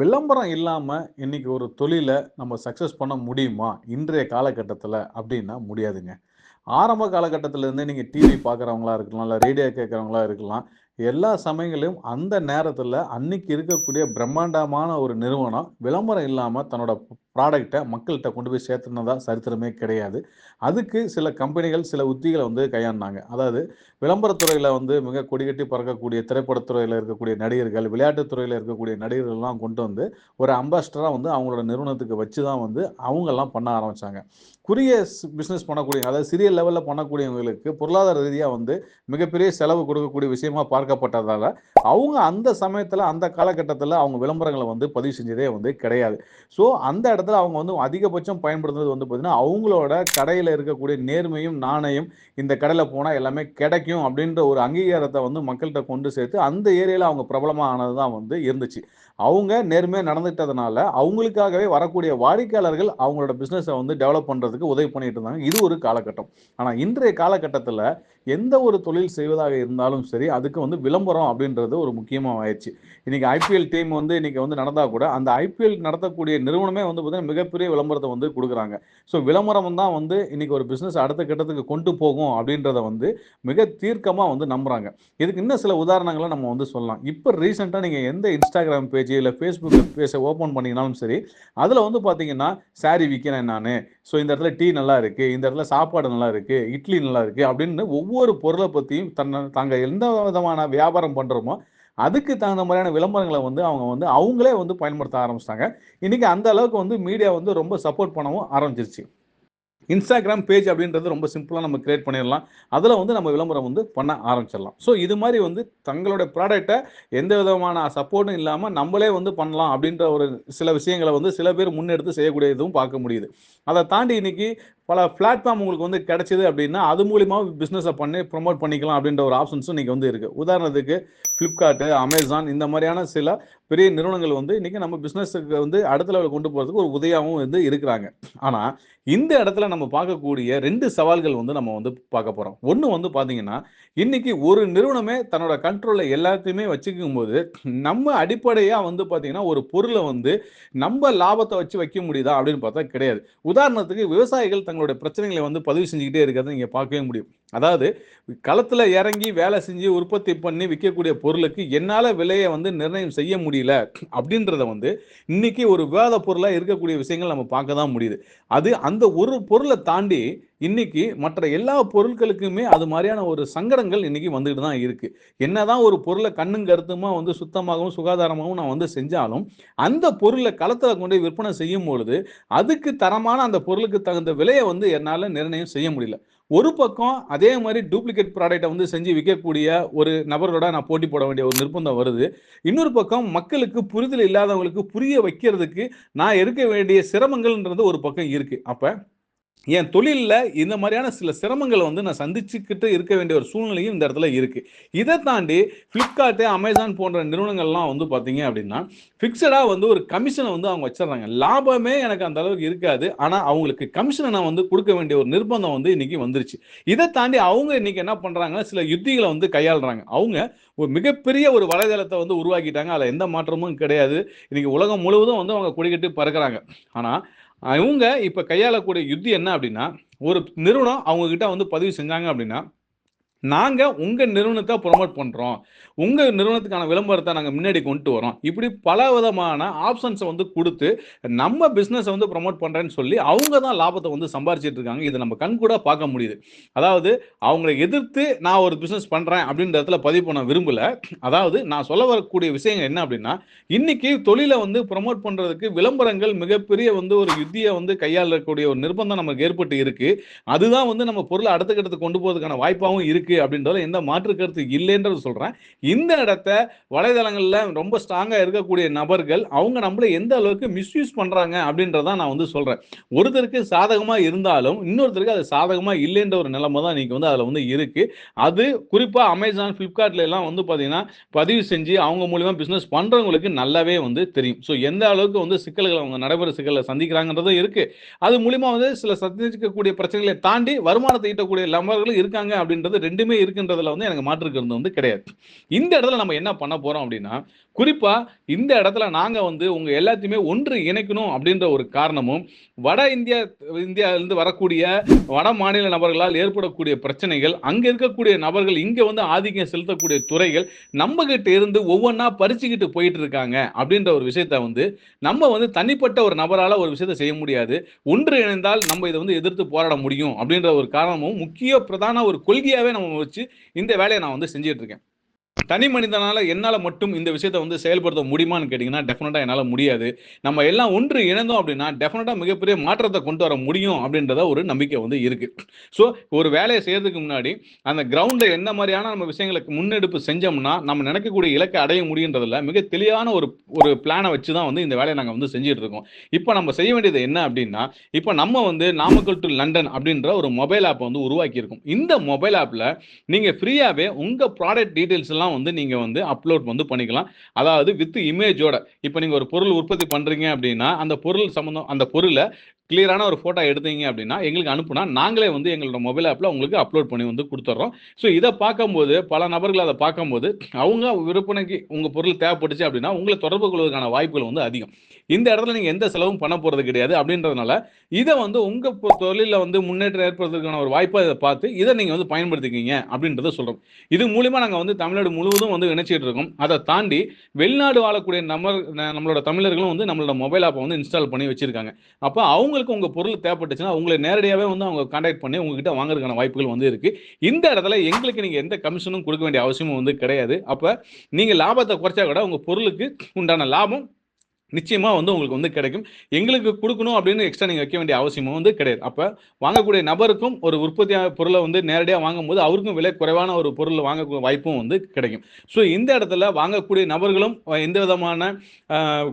விளம்பரம் இல்லாமல் இன்னைக்கு ஒரு தொழிலை நம்ம சக்ஸஸ் பண்ண முடியுமா? இன்றைய காலகட்டத்தில் அப்படின்னா முடியாதுங்க. ஆரம்ப காலகட்டத்திலேருந்தே நீங்கள் டிவி பார்க்குறவங்களா இருக்கலாம், இல்லை ரேடியோ கேட்குறவங்களா இருக்கலாம். எல்லா சமயங்களையும் அந்த நேரத்தில் அன்னைக்கு இருக்கக்கூடிய பிரம்மாண்டமான ஒரு நிறுவனம் விளம்பரம் இல்லாமல் தன்னோட ப்ராடக்டை மக்கள்கிட்ட கொண்டு போய் சேர்த்துனதா சரித்திரமே கிடையாது. அதுக்கு சில கம்பெனிகள் சில உத்திகளை வந்து கையாண்டாங்க. அதாவது விளம்பரத்துறையில் வந்து மிக கொடிகட்டி பறக்கக்கூடிய திரைப்படத்துறையில் இருக்கக்கூடிய நடிகர்கள், விளையாட்டுத்துறையில் இருக்கக்கூடிய நடிகர்கள்லாம் கொண்டு வந்து ஒரு அம்பாஸ்டராக வந்து அவங்களோட நிறுவனத்துக்கு வச்சு தான் வந்து அவங்கெல்லாம் பண்ண ஆரம்பித்தாங்க குறுகிய பிஸ்னஸ் பண்ணக்கூடிய அதாவது சிறிய லெவலில் பண்ணக்கூடியவங்களுக்கு பொருளாதார ரீதியாக வந்து மிகப்பெரிய செலவு கொடுக்கக்கூடிய விஷயமா பார்க்கப்பட்டதால, அவங்க அந்த சமயத்தில் அந்த காலகட்டத்தில் அவங்க விளம்பரங்களை வந்து பதிவு செஞ்சதே வந்து கிடையாது. ஸோ அந்த இடத்துல அவங்க வந்து அதிகபட்சம் பயன்படுத்துறது வந்து பார்த்தீங்கன்னா, அவங்களோட கடையில் இருக்கக்கூடிய நேர்மையும், நாணயம் இந்த கடையில் போனால் எல்லாமே கிடைக்கும் அப்படின்ற ஒரு அங்கீகாரத்தை வந்து மக்கள்கிட்ட கொண்டு சேர்த்து அந்த ஏரியாவில் அவங்க பிரபலமானது தான் வந்து இருந்துச்சு. அவங்க நேர்மையாக நடந்துட்டதுனால அவங்களுக்காகவே வரக்கூடிய வாடிக்கையாளர்கள் அவங்களோட பிஸ்னஸை வந்து டெவலப் பண்ணுறதுக்கு உதவி பண்ணிட்டு இருந்தாங்க. இது ஒரு காலகட்டம். ஆனால் இன்றைய காலகட்டத்தில் எந்த ஒரு தொழில் செய்வதாக இருந்தாலும் சரி, அதுக்கு வந்து விளம்பரம் அப்படின்றது ஒரு முக்கியமாக ஆயிடுச்சு இன்றைக்கி ஐபிஎல் டீம் வந்து இன்றைக்கி வந்து நடந்தால் கூட, அந்த ஐபிஎல் நடத்தக்கூடிய நிறுவனமே வந்து பார்த்தீங்கன்னா, மிகப்பெரிய விளம்பரத்தை வந்து கொடுக்குறாங்க ஸோ விளம்பரம் தான் வந்து இன்றைக்கி ஒரு பிஸ்னஸ் அடுத்த கட்டத்துக்கு கொண்டு போகும் அப்படின்றத வந்து மிக தீர்க்கமாக வந்து நம்புகிறாங்க இதுக்கு இன்னும் சில உதாரணங்களை நம்ம வந்து சொல்லலாம். இப்போ ரீசெண்டாக நீங்கள் எந்த இன்ஸ்டாகிராம் பேஜ் ஜீயில் ஃபேஸ்புக்கில் பேஜ ஓப்பன் பண்ணிங்கனாலும் சரி, அதில் வந்து பார்த்தீங்கன்னா, சாரி விற்கிறேன் நான் ஸோ இந்த இடத்துல டீ நல்லா இருக்குது இந்த இடத்துல சாப்பாடு நல்லா இருக்குது இட்லி நல்லா இருக்குது அப்படின்னு ஒவ்வொரு பொருளை பற்றியும் தன்னை தாங்க எந்த விதமான வியாபாரம் பண்ணுறோமோ அதுக்கு தகுந்த மாதிரியான விளம்பரங்களை வந்து அவங்க வந்து அவங்களே வந்து பயன்படுத்த ஆரம்பிச்சிட்டாங்க இன்றைக்கி அந்த அளவுக்கு வந்து மீடியா வந்து ரொம்ப சப்போர்ட் பண்ணவும் ஆரம்பிச்சிருச்சு. இன்ஸ்டாகிராம் பேஜ் அப்படின்றது ரொம்ப சிம்பிளாக நம்ம கிரியேட் பண்ணிடலாம் அதில் வந்து நம்ம விளம்பரம் வந்து பண்ண ஆரம்பிச்சிடலாம். ஸோ இது மாதிரி வந்து தங்களுடைய ப்ராடக்டை எந்த விதமான சப்போர்ட்டும் இல்லாமல் நம்மளே வந்து பண்ணலாம் அப்படின்ற ஒரு சில விஷயங்களை வந்து சில பேர் முன்னெடுத்து செய்யக்கூடிய இதுவும் பார்க்க முடியுது. அதை தாண்டி இன்னைக்கு பல பிளாட்ஃபார்ம் உங்களுக்கு வந்து கிடைச்சிது அப்படின்னா, அது மூலிமா பிஸ்னஸை பண்ணி ப்ரொமோட் பண்ணிக்கலாம் அப்படின்ற ஒரு ஆப்ஷன்ஸும் இன்றைக்கி வந்து இருக்குது உதாரணத்துக்கு ஃப்ளிப்கார்ட்டு அமேசான் இந்த மாதிரியான சில பெரிய நிறுவனங்கள் வந்து இன்றைக்கி நம்ம பிஸ்னஸுக்கு வந்து அடுத்த லெவலில் கொண்டு போகிறதுக்கு ஒரு உதவியாவும் வந்து இருக்கிறாங்க. ஆனால் இந்த இடத்துல நம்ம பார்க்கக்கூடிய ரெண்டு சவால்கள் வந்து நம்ம வந்து பார்க்க போகிறோம் ஒன்று வந்து பார்த்திங்கன்னா இன்றைக்கி ஒரு நிறுவனமே தன்னோட கண்ட்ரோலில் எல்லாத்தையுமே வச்சுக்கும்போது, நம்ம அடிப்படையாக வந்து பார்த்திங்கன்னா ஒரு பொருளை வந்து நம்ம லாபத்தை வச்சு வைக்க முடியுதா அப்படின்னு பார்த்தா கிடையாது. உதாரணத்துக்கு விவசாயிகள் தங்களுடைய பிரச்சனைகளை வந்து பதிவு செஞ்சுக்கிட்டே இருக்கிறத நீங்க பார்க்கவே முடியும். அதாவது களத்தில் இறங்கி வேலை செஞ்சு உற்பத்தி பண்ணி விற்கக்கூடிய பொருளுக்கு என்னால் விலையை வந்து நிர்ணயம் செய்ய முடியல அப்படின்றத வந்து இன்னைக்கு ஒரு விவாத பொருளாக இருக்கக்கூடிய விஷயங்கள் நம்ம பார்க்க தான் முடியுது. அது அந்த ஒரு பொருளை தாண்டி இன்னைக்கு மற்ற எல்லா பொருட்களுக்குமே அது மாதிரியான ஒரு சங்கடங்கள் இன்னைக்கு வந்துகிட்டு தான் இருக்கு. என்னதான் ஒரு பொருளை கண்ணும் கருத்துமா வந்து சுத்தமாகவும், சுகாதாரமாகவும் நான் வந்து செஞ்சாலும், அந்த பொருளை களத்தில் கொண்டு போய் விற்பனை செய்யும்பொழுது, அதுக்கு தரமான அந்த பொருளுக்கு தகுந்த விலையை வந்து என்னால் நிர்ணயம் செய்ய முடியல. ஒரு பக்கம் அதே மாதிரி டூப்ளிகேட் ப்ராடக்டை வந்து செஞ்சு விற்கக்கூடிய ஒரு நபரோட நான் போட்டி போட வேண்டிய ஒரு நிர்பந்தம் வருது. இன்னொரு பக்கம் மக்களுக்கு புரிதல் இல்லாதவங்களுக்கு புரிய வைக்கிறதுக்கு நான் எடுக்க வேண்டிய சிரமங்கள்ன்றது ஒரு பக்கம் இருக்கு. அப்போ என் தொழிலில் இந்த மாதிரியான சில சிரமங்களை வந்து நான் சந்திச்சுக்கிட்டு இருக்க வேண்டிய ஒரு சூழ்நிலையும் இந்த இடத்துல இருக்குது இதை தாண்டி ஃப்ளிப்கார்ட்டு அமேசான் போன்ற நிறுவனங்கள்லாம் வந்து பார்த்தீங்க அப்படின்னா, ஃபிக்ஸடாக வந்து ஒரு கமிஷனை வந்து அவங்க வச்சிடுறாங்க லாபமே எனக்கு அந்த அளவுக்கு இருக்காது. ஆனால் அவங்களுக்கு கமிஷனை நான் வந்து கொடுக்க வேண்டிய ஒரு நிர்பந்தம் வந்து இன்னைக்கு வந்துருச்சு. இதை தாண்டி அவங்க இன்னைக்கு என்ன பண்ணுறாங்கன்னா சில யுத்திகளை வந்து கையாளுறாங்க. அவங்க ஒரு மிகப்பெரிய ஒரு வலைதளத்தை வந்து உருவாக்கிட்டாங்க. அதில் எந்த மாற்றமும் கிடையாது. இன்னைக்கு உலகம் முழுவதும் வந்து அவங்க குடிக்கிட்டு பறக்கிறாங்க ஆனால் இவங்க இப்போ கையாளக்கூடிய யுத்தி என்ன அப்படின்னா, ஒரு நிறுவனம் அவங்க கிட்ட வந்து பதிவு செஞ்சாங்க அப்படின்னா, நாங்கள் உங்கள் நிறுவனத்தை ப்ரொமோட் பண்ணுறோம் உங்கள் நிறுவனத்துக்கான விளம்பரத்தை நாங்கள் முன்னாடி கொண்டு வரோம். இப்படி பல விதமான ஆப்ஷன்ஸை வந்து கொடுத்து நம்ம பிஸ்னஸை வந்து ப்ரொமோட் பண்ணுறேன்னு சொல்லி அவங்க தான் லாபத்தை வந்து சம்பாரிச்சிட்டு இருக்காங்க. இதை நம்ம கண்கூடா பார்க்க முடியுது. அதாவது அவங்கள எதிர்த்து நான் ஒரு பிஸ்னஸ் பண்ணுறேன் அப்படின்ற இடத்துல பதிவு பண்ண விரும்பல. அதாவது நான் சொல்ல வரக்கூடிய விஷயங்கள் என்ன அப்படின்னா, இன்னைக்கு தொழிலை வந்து ப்ரொமோட் பண்ணுறதுக்கு விளம்பரங்கள் மிகப்பெரிய வந்து ஒரு யுத்தியை வந்து கையாளக்கூடிய ஒரு நிர்பந்தம் நமக்கு ஏற்பட்டு இருக்குது அதுதான் வந்து நம்ம பொருளை அடுத்த கட்டத்துக்கு கொண்டு போகிறதுக்கான வாய்ப்பாகவும் இருக்குது இருக்கு அப்படின்றதுல எந்த மாற்று கருத்து இல்லைன்றது சொல்றேன். இந்த இடத்த வலைதளங்கள்ல ரொம்ப ஸ்ட்ராங்கா இருக்கக்கூடிய நபர்கள், அவங்க நம்மள எந்த அளவுக்கு மிஸ்யூஸ் பண்றாங்க அப்படின்றத நான் வந்து சொல்றேன். ஒருத்தருக்கு சாதகமா இருந்தாலும், இன்னொருத்தருக்கு அது சாதகமா இல்லைன்ற ஒரு நிலைமை தான் இன்னைக்கு வந்து அதுல வந்து இருக்கு. அது குறிப்பா அமேசான் Flipkartல எல்லாம் வந்து பார்த்தீங்கன்னா, பதிவு செஞ்சு அவங்க மூலியமா பிசினஸ் பண்றவங்களுக்கு நல்லாவே வந்து தெரியும். ஸோ எந்த அளவுக்கு வந்து சிக்கல்கள் அவங்க நடைபெற சிக்கலை சந்திக்கிறாங்கன்றதும் இருக்கு. அது மூலியமா வந்து சில சந்திக்கக்கூடிய பிரச்சனைகளை தாண்டி வருமானத்தை ஈட்டக்கூடிய நபர்களும் இருக்காங்க அப்படின்றது ரெண்டு ரெண்டுமே இருக்குன்றதுல வந்து எனக்கு மாற்று கருத்து வந்து கிடையாது. இந்த இடத்துல நம்ம என்ன பண்ண போறோம் அப்படின்னா குறிப்பா இந்த இடத்துல நாங்க வந்து உங்க எல்லாத்தையுமே ஒன்று இணைக்கணும் அப்படின்ற ஒரு காரணமும் வட இந்தியா இந்தியாவிலிருந்து வரக்கூடிய வட மாநில நபர்களால் ஏற்படக்கூடிய பிரச்சனைகள் அங்க இருக்கக்கூடிய நபர்கள் இங்க வந்து ஆதிக்கம் செலுத்தக்கூடிய துறைகள் நம்ம கிட்ட இருந்து ஒவ்வொன்றா பறிச்சுக்கிட்டு போயிட்டு இருக்காங்க அப்படின்ற ஒரு விஷயத்த வந்து நம்ம வந்து தனிப்பட்ட ஒரு நபரால ஒரு விஷயத்த செய்ய முடியாது. ஒன்று இணைந்தால் நம்ம இதை வந்து எதிர்த்து போராட முடியும் அப்படின்ற ஒரு காரணமும் முக்கிய பிரதான ஒரு கொள்கையாவே நம்ம வச்சு இந்த வேலையை நான் வந்து செஞ்சுட்டு இருக்கேன். தனி மனிதனால என்னால் மட்டும் இந்த விஷயத்தை வந்து செயல்படுத்த முடியுமான்னு கேட்டிங்கன்னா டெஃபினட்டாக என்னால் முடியாது. நம்ம எல்லாம் ஒன்று இணைந்தோம் அப்படின்னா டெஃபினட்டாக மிகப்பெரிய மாற்றத்தை கொண்டு வர முடியும் அப்படின்றத ஒரு நம்பிக்கை வந்து இருக்கு. ஸோ ஒரு வேலையை செய்யறதுக்கு முன்னாடி அந்த கிரவுண்டில் என்ன மாதிரியான நம்ம விஷயங்களுக்கு முன்னெடுப்பு செஞ்சோம்னா நம்ம நினைக்கக்கூடிய இலக்கை அடைய முடியுன்றதுல மிக தெளிவான ஒரு ஒரு பிளானை வச்சு தான் வந்து இந்த வேலையை நாங்கள் வந்து செஞ்சுட்டு இருக்கோம். இப்போ நம்ம செய்ய வேண்டியது என்ன அப்படின்னா இப்போ நம்ம வந்து நாமக்கல் டு லண்டன் அப்படின்ற ஒரு மொபைல் ஆப் வந்து உருவாக்கியிருக்கோம். இந்த மொபைல் ஆப்பில் நீங்கள் ஃப்ரீயாகவே உங்கள் ப்ராடக்ட் டீட்டெயில்ஸ் எல்லாம் வந்து நீங்கள் வந்து அப்லோட் வந்து பண்ணிக்கலாம். அதாவது வித் இமேஜோட இப்போ நீங்கள் ஒரு பொருள் உற்பத்தி பண்ணுறீங்க அப்படின்னா அந்த பொருள் சம்மந்தம் அந்த பொருளை கிளியரான ஒரு ஃபோட்டோ எடுத்தீங்க அப்படின்னா எங்களுக்கு அனுப்புனா நாங்களே வந்து எங்களோட மொபைல் ஆப்பில் உங்களுக்கு அப்லோட் பண்ணி வந்து கொடுத்துட்றோம் ஸோ இதை பார்க்கும்போது பல நபர்கள் அதை பார்க்கும்போது அவங்க விற்பனைக்கு உங்கள் பொருள் தேவைப்பட்டுச்சு அப்படின்னா உங்களை தொடர்பு கொள்வதற்கான வாய்ப்புகள் வந்து அதிகம். இந்த இடத்துல நீங்கள் எந்த செலவும் பண்ண போகிறது கிடையாது அப்படின்றதுனால இதை வந்து உங்கள் தொழிலில் வந்து முன்னேற்றம் ஏற்படுறதுக்கான ஒரு வாய்ப்பை இதை பார்த்து இதை நீங்கள் வந்து பயன்படுத்திக்கிங்க அப்படின்றத சொல்கிறோம் இது மூலிமா நாங்கள் வந்து தமிழ்நாடு முழுவதும் வந்து இணைச்சிட்டு இருக்கும் அதை தாண்டி வெளிநாடு வாழக்கூடிய நம்ம நம்மளோட தமிழர்களும் வந்து நம்மளோட மொபைல் ஆப்பை வந்து இன்ஸ்டால் பண்ணி வச்சிருக்காங்க. அப்போ அவங்களுக்கு உங்கள் பொருள் தேவைப்பட்டுச்சுன்னா உங்களை நேரடியாகவே வந்து அவங்க கான்டாக்ட் பண்ணி உங்ககிட்ட வாங்குறதுக்கான வாய்ப்புகள் வந்து இருக்கு. இந்த இடத்துல எங்களுக்கு நீங்கள் எந்த கமிஷனும் கொடுக்க வேண்டிய அவசியமும் வந்து கிடையாது. அப்போ நீங்கள் லாபத்தை குறைச்சா கூட உங்கள் பொருளுக்கு உண்டான லாபம் நிச்சயமா வந்து உங்களுக்கு வந்து கிடைக்கும். எங்களுக்கு கொடுக்கணும் அப்படின்னு எக்ஸ்ட்ரா நீங்க வைக்க வேண்டிய அவசியமும் வந்து கிடையாது. அப்ப வாங்கக்கூடிய நபருக்கும் ஒரு உற்பத்தியான பொருளை வந்து நேரடியாக வாங்கும்போது அவருக்கும் விலை குறைவான ஒரு பொருள் வாங்க வாய்ப்பும் வந்து கிடைக்கும். ஸோ இந்த இடத்துல வாங்கக்கூடிய நபர்களும் எந்த விதமான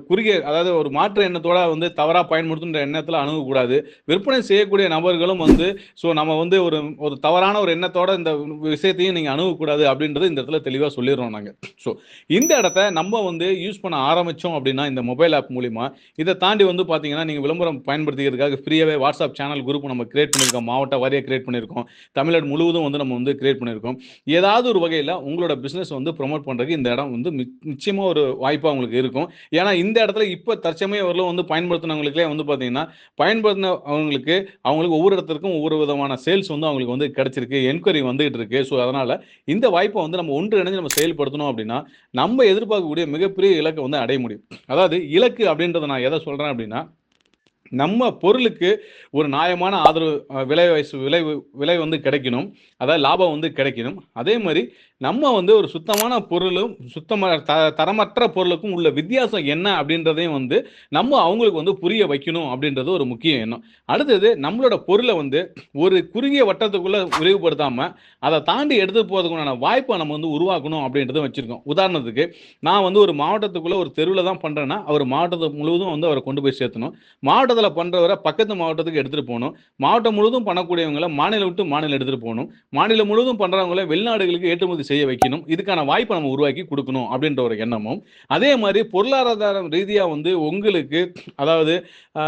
குறுகிய அதாவது ஒரு மாற்று எண்ணத்தோட வந்து தவறாக பயன்படுத்துன்ற எண்ணத்தில் அணுகக்கூடாது. விற்பனை செய்யக்கூடிய நபர்களும் வந்து ஸோ நம்ம வந்து ஒரு ஒரு தவறான ஒரு எண்ணத்தோட இந்த விஷயத்தையும் நீங்கள் அணுகக்கூடாது அப்படின்றது இந்த இடத்துல தெளிவாக சொல்லிடுறோம் நாங்கள் ஸோ இந்த இடத்த நம்ம வந்து யூஸ் பண்ண ஆரம்பித்தோம் அப்படின்னா இந்த மொபைல் மொபைல் ஆப் மூலிமா இதை தாண்டி வந்து பார்த்தீங்கன்னா நீங்கள் விளம்பரம் பயன்படுத்திக்கிறதுக்காக ஃப்ரீயாகவே வாட்ஸ்அப் சேனல் குரூப் நம்ம கிரியேட் பண்ணியிருக்கோம். மாவட்ட வாரியாக கிரியேட் பண்ணியிருக்கோம். தமிழ்நாடு முழுவதும் வந்து நம்ம வந்து கிரியேட் பண்ணியிருக்கோம். ஏதாவது ஒரு வகையில் உங்களோட பிஸ்னஸ் வந்து ப்ரொமோட் பண்ணுறதுக்கு இந்த இடம் வந்து நிச்சயமாக ஒரு வாய்ப்பாக உங்களுக்கு இருக்கும். ஏன்னா இந்த இடத்துல இப்போ தற்சமய வரலும் வந்து பயன்படுத்தினவங்களுக்கே வந்து பார்த்தீங்கன்னா பயன்படுத்தின அவங்களுக்கு அவங்களுக்கு ஒவ்வொரு இடத்துக்கும் ஒவ்வொரு விதமான சேல்ஸ் வந்து அவங்களுக்கு வந்து கிடைச்சிருக்கு. என்கொயரி வந்துகிட்டு இருக்கு. ஸோ அதனால் இந்த வாய்ப்பை வந்து நம்ம ஒன்று இணைஞ்சு நம்ம செயல்படுத்தணும் அப்படின்னா நம்ம எதிர்பார்க்கக்கூடிய மிகப்பெரிய இலக்கை வந்து அடைய முடியும். அதாவது இலக்கு அப்படின்றத நான் எதை சொல்கிறேன் அப்படின்னா நம்ம பொருளுக்கு ஒரு நியாயமான ஆதரவு விலை வயசு விலை விலை வந்து கிடைக்கணும். அதாவது லாபம் வந்து கிடைக்கணும். அதே மாதிரி நம்ம வந்து ஒரு சுத்தமான பொருளும் சுத்தமாக த தரமற்ற பொருளுக்கும் உள்ள வித்தியாசம் என்ன அப்படின்றதையும் வந்து நம்ம அவங்களுக்கு வந்து புரிய வைக்கணும் அப்படின்றது ஒரு முக்கிய எண்ணம். அடுத்தது நம்மளோட பொருளை வந்து ஒரு குறுகிய வட்டத்துக்குள்ளே விரிவுபடுத்தாமல் அதை தாண்டி எடுத்து போகிறதுக்குண்டான வாய்ப்பை நம்ம வந்து உருவாக்கணும் அப்படின்றத வச்சுருக்கோம். உதாரணத்துக்கு நான் வந்து ஒரு மாவட்டத்துக்குள்ளே ஒரு தெருவில் தான் பண்ணுறேன்னா அவர் மாவட்டத்தை முழுவதும் வந்து அவரை கொண்டு போய் சேர்த்தணும். மாவட்டத்தில் பண்ணுறவரை பக்கத்து மாவட்டத்துக்கு எடுத்துகிட்டு போகணும். மாவட்டம் முழுவதும் பண்ணக்கூடியவங்களை மாநிலம் விட்டு மாநிலம் எடுத்துகிட்டு போகணும். மாநிலம் முழுவதும் பண்ணுறவங்கள வெளிநாடுகளுக்கு ஏற்றுமதி செய்ய வைக்கணும். இதுக்கான வாய்ப்பை நம்ம உருவாக்கி கொடுக்கணும் அப்படின்ற ஒரு எண்ணமும். அதே மாதிரி பொருளாதார ரீதியாக வந்து உங்களுக்கு அதாவது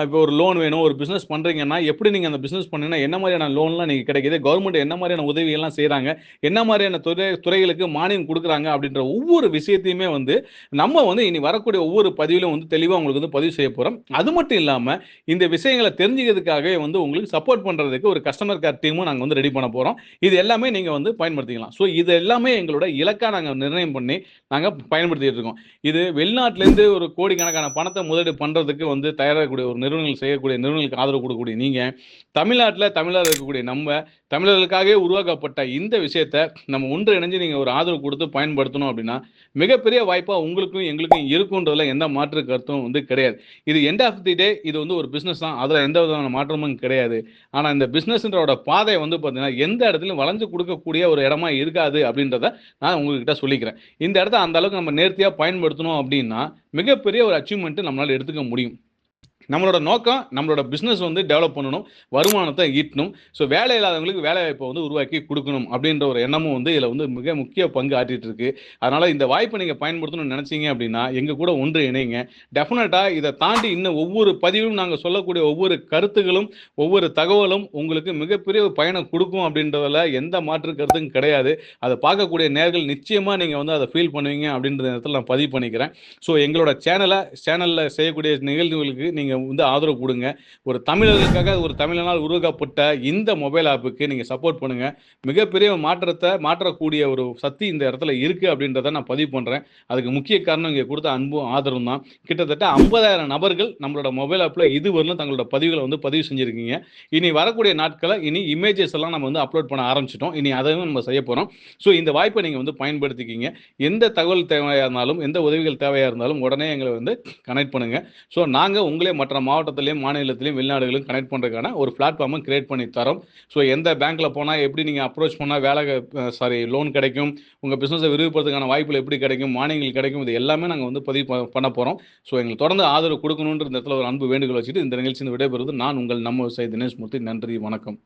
இப்போ ஒரு லோன் வேணும் ஒரு பிஸ்னஸ் பண்ணுறீங்கன்னா எப்படி நீங்கள் அந்த பிஸ்னஸ் பண்ணீங்கன்னா என்ன மாதிரியான லோன்லாம் நீங்கள் கிடைக்கிது? கவர்மெண்ட் என்ன மாதிரியான உதவிகள்லாம் செய்கிறாங்க என்ன மாதிரியான துறை துறைகளுக்கு மானியம் கொடுக்குறாங்க? அப்படின்ற ஒவ்வொரு விஷயத்தையுமே வந்து நம்ம வந்து இனி வரக்கூடிய ஒவ்வொரு பதிவிலும் வந்து தெளிவாக உங்களுக்கு வந்து பதிவு செய்ய போகிறோம் அது மட்டும் இல்லாமல் இந்த விஷயங்களை தெரிஞ்சுக்கிறதுக்காகவே வந்து உங்களுக்கு சப்போர்ட் பண்ணுறதுக்கு ஒரு கஸ்டமர் கேர் டீமும் நாங்கள் வந்து ரெடி பண்ண போகிறோம் இது எல்லாமே நீங்கள் வந்து பயன்படுத்திக்கலாம். ஸோ இது எல்லாமே எங்களோட இலக்காக நாங்கள் நிர்ணயம் பண்ணி நாங்கள் பயன்படுத்திகிட்டு இருக்கோம். இது வெளிநாட்டிலேருந்து ஒரு கோடிக்கணக்கான பணத்தை முதலீடு பண்ணுறதுக்கு வந்து தயாராகக்கூடிய ஒரு நிறுவனங்கள் செய்யக்கூடிய நிறுவனங்களுக்கு ஆதரவு கொடுக்கக்கூடிய நீங்கள் தமிழ்நாட்டில் தமிழர் இருக்கக்கூடிய நம்ம தமிழர்களுக்காகவே உருவாக்கப்பட்ட இந்த விஷயத்த நம்ம ஒன்று இணைஞ்சு நீங்கள் ஒரு ஆதரவு கொடுத்து பயன்படுத்தணும் அப்படின்னா மிகப்பெரிய வாய்ப்பாக உங்களுக்கும் எங்களுக்கும் இருக்குன்றதுல எந்த மாற்று கருத்தும் வந்து கிடையாது. இது எண்ட் ஆஃப் தி டே இது வந்து ஒரு பிஸ்னஸ் தான். அதில் எந்த விதமான மாற்றமும் கிடையாது. ஆனால் இந்த பிஸ்னஸ்ன்றோட பாதை வந்து பார்த்தீங்கன்னா எந்த இடத்துலையும் வளைஞ்சு கொடுக்கக்கூடிய ஒரு இடமா இருக்காது அப்படின்றத நான் உங்ககிட்ட சொல்லிக்கிறேன். இந்த இடத்த அந்த அளவுக்கு நம்ம நேர்த்தியாக பயன்படுத்தணும் அப்படின்னா மிகப்பெரிய ஒரு அச்சீவ்மெண்ட்டு நம்மளால் எடுத்துக்க முடியும். நம்மளோட நோக்கம் நம்மளோட பிஸ்னஸ் வந்து டெவலப் பண்ணணும் வருமானத்தை ஈட்டணும். ஸோ வேலை இல்லாதவங்களுக்கு வேலை வாய்ப்பை வந்து உருவாக்கி கொடுக்கணும் அப்படின்ற ஒரு எண்ணமும் வந்து இதில் வந்து மிக முக்கிய பங்கு ஆற்றிட்டு இருக்கு. அதனால இந்த வாய்ப்பை நீங்கள் பயன்படுத்தணும்னு நினைச்சீங்க அப்படின்னா எங்க கூட ஒன்று இணைங்க. டெஃபினட்டாக இதை தாண்டி இன்னும் ஒவ்வொரு பதிவும் நாங்கள் சொல்லக்கூடிய ஒவ்வொரு கருத்துகளும் ஒவ்வொரு தகவலும் உங்களுக்கு மிகப்பெரிய பயணம் கொடுக்கும் அப்படின்றதுல எந்த மாற்று கருத்தும் கிடையாது. அதை பார்க்கக்கூடிய நேர்கள் நிச்சயமாக நீங்கள் வந்து அதை ஃபீல் பண்ணுவீங்க அப்படின்ற நேரத்தில் நான் பதிவு பண்ணிக்கிறேன். ஸோ எங்களோட சேனலை சேனலில் செய்யக்கூடிய நிகழ்வுகளுக்கு நீங்கள் வந்து ஆதரவு கொடுங்க. ஒரு தமிழர்களுக்காக ஒரு தமிழனால் உருவாக்கப்பட்ட இந்த மொபைல் ஆப்புக்கு நீங்கள் சப்போர்ட் பண்ணுங்கள் மிகப்பெரிய மாற்றத்தை மாற்றக்கூடிய ஒரு சக்தி இந்த இடத்துல இருக்குது அப்படின்றத நான் பதிவு பண்ணுறேன் அதுக்கு முக்கிய காரணம் இங்கே கொடுத்த அன்பும் ஆதரவும் தான். கிட்டத்தட்ட ஐம்பதாயிரம் நபர்கள் நம்மளோட மொபைல் ஆப்பில் இதுவரையிலும் தங்களோட பதிவுகளை வந்து பதிவு செஞ்சுருக்கீங்க. இனி வரக்கூடிய நாட்களை இனி இமேஜஸ் எல்லாம் நம்ம வந்து அப்லோட் பண்ண ஆரம்பிச்சிட்டோம். இனி அதையும் நம்ம செய்ய போகிறோம் ஸோ இந்த வாய்ப்பை நீங்கள் வந்து பயன்படுத்திக்கிங்க. எந்த தகவல் தேவையாக இருந்தாலும் எந்த உதவிகள் தேவையாக இருந்தாலும் உடனே எங்களை வந்து கனெக்ட் பண்ணுங்கள் ஸோ நாங்கள் உங்களே மற்ற மாவட்டத்திலையும் மாநிலத்திலையும் வெளிநாடுகளையும் கனெக்ட் பண்ணுறதுக்கான ஒரு பிளாட்ஃபார்மை கிரியேட் பண்ணி தரோம். ஸோ எந்த பேங்க்கில் போனால் எப்படி நீங்கள் அப்ரோச் பண்ணால் வேலை சாரி லோன் கிடைக்கும் உங்கள் பிஸ்னஸை விரிவுபடுறதுக்கான வாய்ப்புகள் எப்படி கிடைக்கும் மானியங்கள் கிடைக்கும் இது எல்லாமே நாங்கள் வந்து பதிவு பண்ண போகிறோம் ஸோ எங்களுக்கு தொடர்ந்து ஆதரவு கொடுக்கணுன்ற இந்த இடத்துல ஒரு அன்பு வேண்டுகோள் வச்சுட்டு இந்த நிகழ்ச்சியில் விடைபெறுவது நான் உங்கள் நம்ம விவசாயி தினேஷ் மூர்த்தி. நன்றி வணக்கம்.